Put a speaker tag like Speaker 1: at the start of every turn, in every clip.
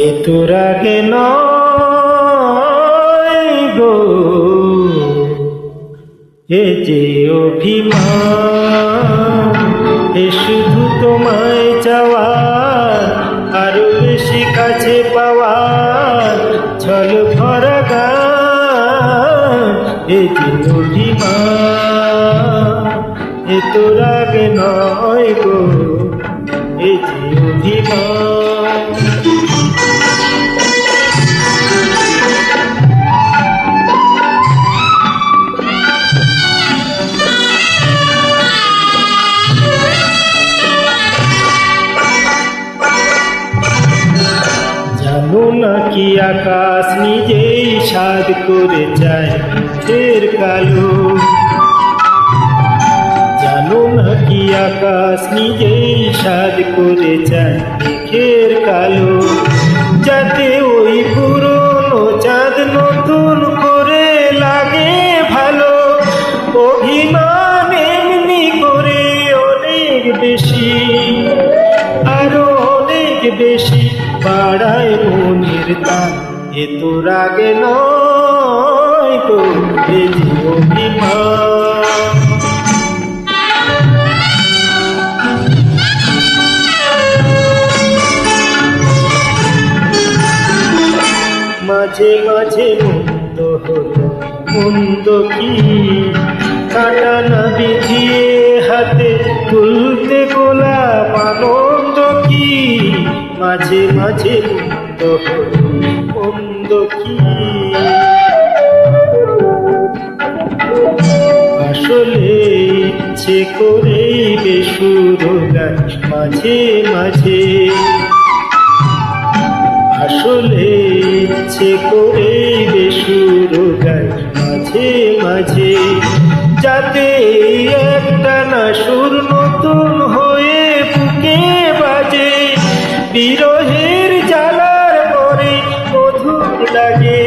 Speaker 1: এ তোর নয় গো। এ যে অভিমান, এ শুধু তোমায় চাওয়ার আরও বেশি কাছে পাওয়ার ছল ভরা এ যে অভিমান, এ তোর নয় গো। এ যে অভিমান। আকাশ নিজেই সাদ করে যায় ফের কালো। জানো না কি আকাশ নিজেই সাদ করে যায় মেঘের কালো। যাতে ওই পুরনো চাঁদ নতুন করে লাগে ভালো। অভিমান এমনি করে অনেক বেশি, আরও অনেক বেশি। বাড়ায় মনের তান এ তো রাগে নয় তো মাঝে মাঝে মন্দ হলো, মন্দ কি? কাটা মাঝে মাঝে মন্দ কি? আসলে ইচ্ছে করেই বেসুর মাঝে মাঝে। আসলে ইচ্ছে করে বেসুর মাঝে মাঝে। যাতে একটা না সুর নতুন বিরহের জ্বালার পরে মধুর লাগে,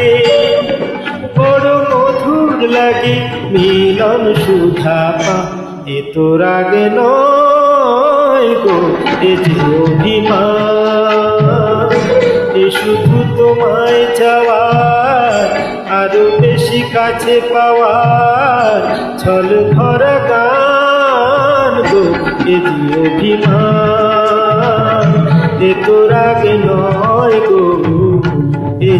Speaker 1: বড় মধুর লাগে, মিলন সুধা এ তোর আগে নয় গো, এ যে অভিমান। এ শুধু তোমায় চাওয়ার, আরও বেশি কাছে পাওয়ার, ছল ভরা গান গো, এ যে অভিমান। এ তোর গো? এ